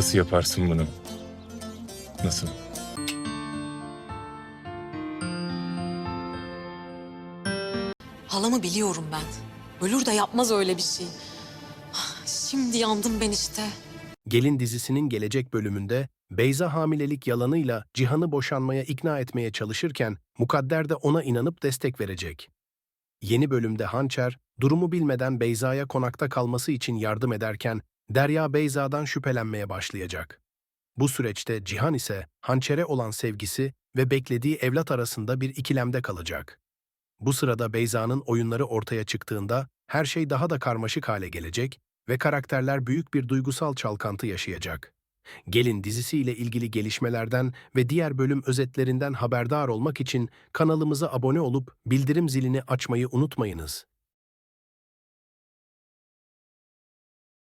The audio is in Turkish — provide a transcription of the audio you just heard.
Nasıl yaparsın bunu? Nasıl? Halamı biliyorum ben. Ölür de yapmaz öyle bir şey. Şimdi yandım ben işte. Gelin dizisinin gelecek bölümünde Beyza hamilelik yalanıyla Cihan'ı boşanmaya ikna etmeye çalışırken Mukadder de ona inanıp destek verecek. Yeni bölümde Hançer, durumu bilmeden Beyza'ya konakta kalması için yardım ederken Derya Beyza'dan şüphelenmeye başlayacak. Bu süreçte Cihan ise Hançer'e olan sevgisi ve beklediği evlat arasında bir ikilemde kalacak. Bu sırada Beyza'nın oyunları ortaya çıktığında her şey daha da karmaşık hale gelecek ve karakterler büyük bir duygusal çalkantı yaşayacak. Gelin dizisiyle ilgili gelişmelerden ve diğer bölüm özetlerinden haberdar olmak için kanalımıza abone olup bildirim zilini açmayı unutmayınız.